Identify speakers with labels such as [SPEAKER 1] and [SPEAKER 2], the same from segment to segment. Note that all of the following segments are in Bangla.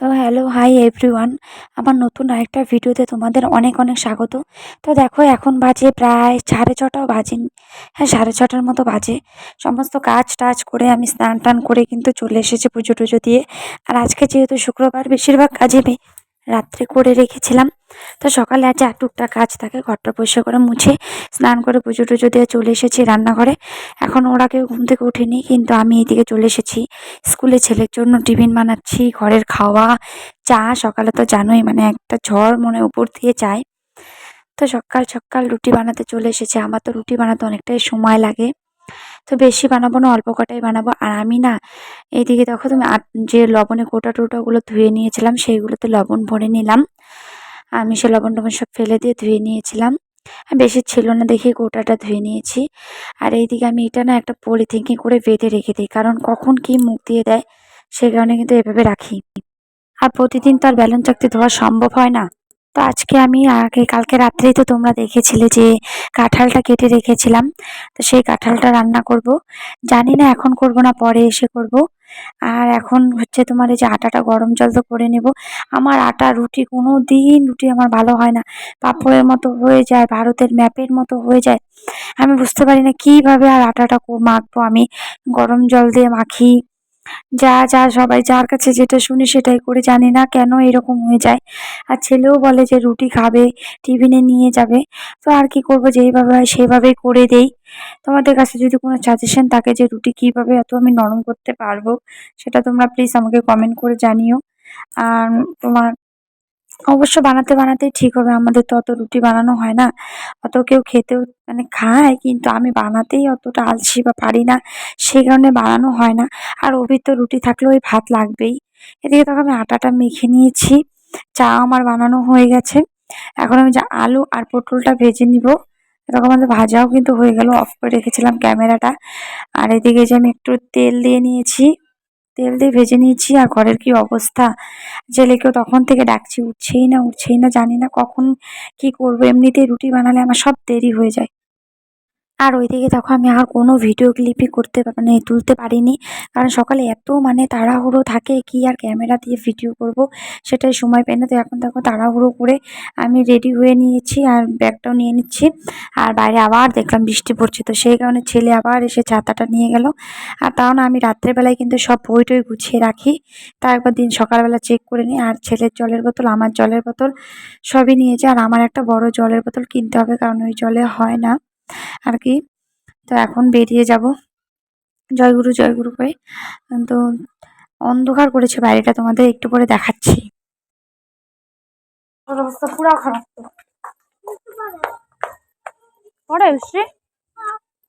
[SPEAKER 1] তো হ্যালো হাই এভরিওয়ান আমার নতুন আরেকটা ভিডিওতে তোমাদের অনেক অনেক স্বাগত। তো দেখো, এখন বাজে প্রায় সাড়ে ছটাও বাজে হ্যাঁ সাড়ে ছটার মতো বাজে। সমস্ত কাজ টাজ করে আমি স্নান টান করে কিন্তু চলে এসেছি পুজো টুজো দিয়ে। আর আজকে যেহেতু শুক্রবার, বেশিরভাগ কাজে রাত্রে করে রেখেছিলাম। তো সকালে আজ আর টুকটাক কাজ থাকে, ঘরটা পরিষ্কার করে মুছে, স্নান করে পুজো টুজো দিয়ে চলে এসেছি রান্নাঘরে। এখন ওরা কেউ ঘুম থেকে ওঠেনি, কিন্তু আমি এদিকে চলে এসেছি। স্কুলে ছেলের জন্য টিফিন বানাচ্ছি, ঘরের খাওয়া, চা, সকালে তো জানোই মানে একটা ঝড় মনে উপর দিয়ে যায়। তো সকাল সকাল রুটি বানাতে চলে এসেছে। আমার তো রুটি বানাতে অনেকটাই সময় লাগে। তো বেশি বানাবো না, অল্প কটাই বানাবো। আর আমি না, এইদিকে দেখো তুমি যে লবণে কোটা টোটাগুলো ধুয়ে নিয়েছিলাম, সেইগুলোতে লবণ ভরে নিলাম। আমি সে লবণ টবণ সব ফেলে দিয়ে ধুয়ে নিয়েছিলাম। বেশি ছিল না দেখে গোটাটা ধুয়ে নিয়েছি। আর এইদিকে আমি এটা না একটা পলিথিনকে করে বেঁধে রেখে দিই, কারণ কখন কি মুখ দিয়ে দেয়, সে কারণে কিন্তু এভাবে রাখি। আর প্রতিদিন তো আর ব্যালন চাকতি ধোয়া সম্ভব হয় না। তো আজকে আমি আগে কালকে রাত্রেই তো তোমরা দেখেছিলে যে কাঁঠালটা কেটে রেখেছিলাম। তো সেই কাঁঠালটা রান্না করব। জানি না এখন করব না, পরে এসে করব। আর এখন হচ্ছে তোমার এই যে আটাটা গরম জল তো করে নেব। আমার আটা, রুটি কোনো দিন রুটি আমার ভালো হয় না। পাঁপড়ের মতো হয়ে যায়, ভারতের ম্যাপের মতো হয়ে যায়। আমি বুঝতে পারি না কীভাবে আর আটাটা মাখবো আমি। গরম জল দিয়ে মাখি। যা যা, সবাই যার কাছে যেটা শুনি সেটাই করে জানি না কেন এরকম হয়ে যায়। আর ছেলেও বলে যে রুটি খাবে, টিফিনে নিয়ে যাবে। তো আর কি করব যেইভাবে হয় সেইভাবেই করে দেই। তোমাদের কাছে যদি কোনো সাজেশন থাকে যে রুটি কীভাবে এত আমি নরম করতে পারব, সেটা তোমরা প্লিজ আমাকে কমেন্ট করে জানিও। আর তোমার অবশ্য বানাতে বানাতেই ঠিক হবে। আমাদের তো অত রুটি বানানো হয় না। অত কেউ খেতেও মানে খায়, কিন্তু আমি বানাতেই অতটা আলসি বা পারি না। সেই কারণে বানানো হয় না। আর অভির তো রুটি থাকলেও ওই ভাত লাগবেই। এদিকে তখন আমি আটাটা মেখে নিয়েছি। চা আমার বানানো হয়ে গেছে। এখন আমি যা আলু আর পটলটা ভেজে নিব। এরকম আমাদের ভাজাও কিন্তু হয়ে গেল। অফ করে রেখেছিলাম ক্যামেরাটা। আর এদিকে যে আমি একটু তেল দিয়ে নিয়েছি। তেল দিয়ে ভেজে নিয়েছি, আর ঘরের কি অবস্থা? ছেলেকেও তখন থেকে ডাকছি, উঠছেই না উঠছেই না, জানি না কখন কি করব। এমনিতেই রুটি বানালে আমার সব দেরি হয়ে যায়। আর ওই ওইদিকে দেখো আমি আর কোনো ভিডিও ক্লিপই করতে মানে তুলতে পারিনি। কারণ সকালে এত মানে তাড়াহুড়ো থাকে, কি আর ক্যামেরা দিয়ে ভিডিও করব, সেটাই সময় পাই না। তো এখন দেখো তাড়াহুড়ো করে আমি রেডি হয়ে নিয়েছি আর ব্যাগটাও নিয়ে নিচ্ছি। আর বাইরে আবার দেখলাম বৃষ্টি পড়ছে, তো সেই কারণে ছেলে আবার এসে ছাতাটা নিয়ে গেল। আর তাও না, আমি রাত্রেবেলায় কিন্তু সব বই টই গুছিয়ে রাখি। তা একবার দিন সকালবেলা চেক করে নিই। আর ছেলের জলের বোতল, আমার জলের বোতল সবই নিয়েছে। আর আমার একটা বড় জলের বোতল কিনতে হবে, কারণ ওই জলে হয় না। আর কি? তো এখন বেরিয়ে যাব। জয়গুরু জয়গুরু করে। তো অন্ধকার করেছে বাড়িটা তোমাদের একটু পরে দেখাচ্ছি। ওর অবস্থা পুরো খারাপ তো। পড়ে বৃষ্টি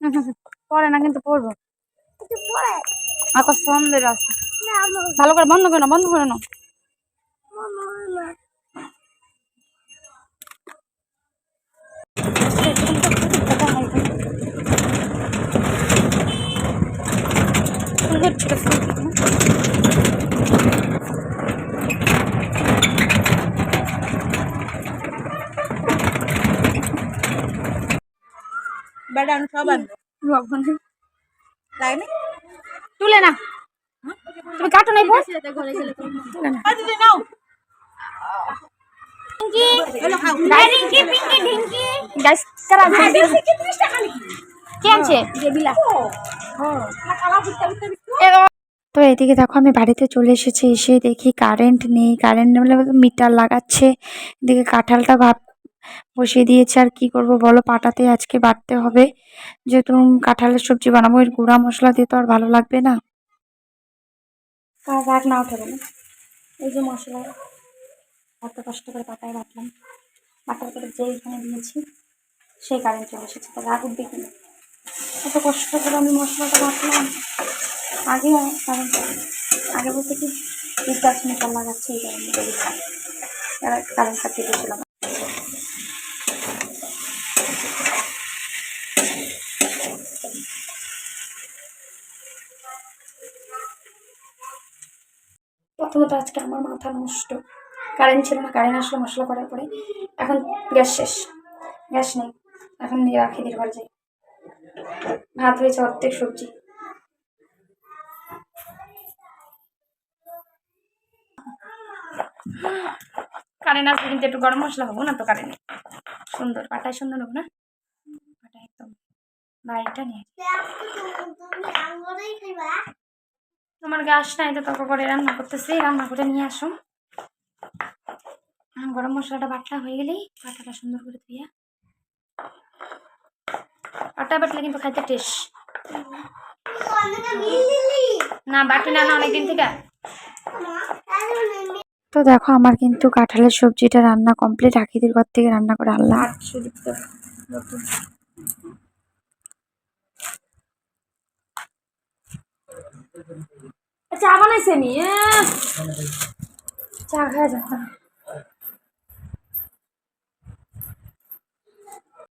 [SPEAKER 1] হুম, হুম, হুম। পড়ে না কিন্তু পড়ব। আকাশ আছে ভালো করে বন্ধ করে না বন্ধ করে না ফুল হচ্ছে ফুল
[SPEAKER 2] সব
[SPEAKER 1] তুলে না। তুমি কাটো নাই তুলে
[SPEAKER 2] নাও।
[SPEAKER 1] তো এদিকে দেখো আমি বাড়িতে চলে এসেছি এসে দেখি কারেন্ট নেই কারেন্ট বলে মিটার লাগাচ্ছে। এদিকে কাঁঠালটা ভাব বসিয়ে দিয়েছে আর কি করব বলো? পাটাতে আজকে বাটতে হবে। যেহেতু কাঁঠালের সবজি বানাবো, এর গুঁড়া মশলা দিয়ে তো আর ভালো লাগবে না। রাগ না উঠে বলে এই যে মশলা, এত কষ্ট করে পাটায় বাটলাম। বাটার করে যে এখানে দিয়েছি, সেই কারেন্ট চলে এসেছে। তো রাগ উঠবে কিনা? এত কষ্ট করে আমি মশলাটা বাটলাম। আগে কারণ আগে বলতে কি? মিটার লাগাচ্ছে এই কারণে কারেন্টটা কেটেছিলাম প্রথমত আজকে আমার মাথা নষ্ট। কারেন্ট ছিল না কারেন্ট আসলো, মশলা করার পরে। এখন গ্যাস শেষ। গ্যাস নেই। এখন নিয়ে রাখি দিয়ে ঘর যাই ভাত হয়েছে অর্ধেক সবজি।
[SPEAKER 3] কারেন্ট আসলে কিন্তু একটু গরম মশলা হব না তো কারেন্ট সুন্দর, পাটায় সুন্দর হোক না? পাটায় একদম বাইকটা নিয়ে। তোমার গ্যাস নাই তো তখন করে রান্না করতেছি রান্না করে নিয়ে আসো। গরম মশলাটা বাটলা হয়ে গেলেই পাটাটা সুন্দর করে ধুইয়া। পাটা বাটলে কিন্তু খাইতে টেস্ট। না বাটি না না অনেকদিন থেকে। তো দেখো আমার কিন্তু কাঁঠালের সবজিটা রান্না কমপ্লিট। আখিদের ঘর থেকে রান্না করে আনলাম। চা বানাইছে নি? চা খাওয়া যাবে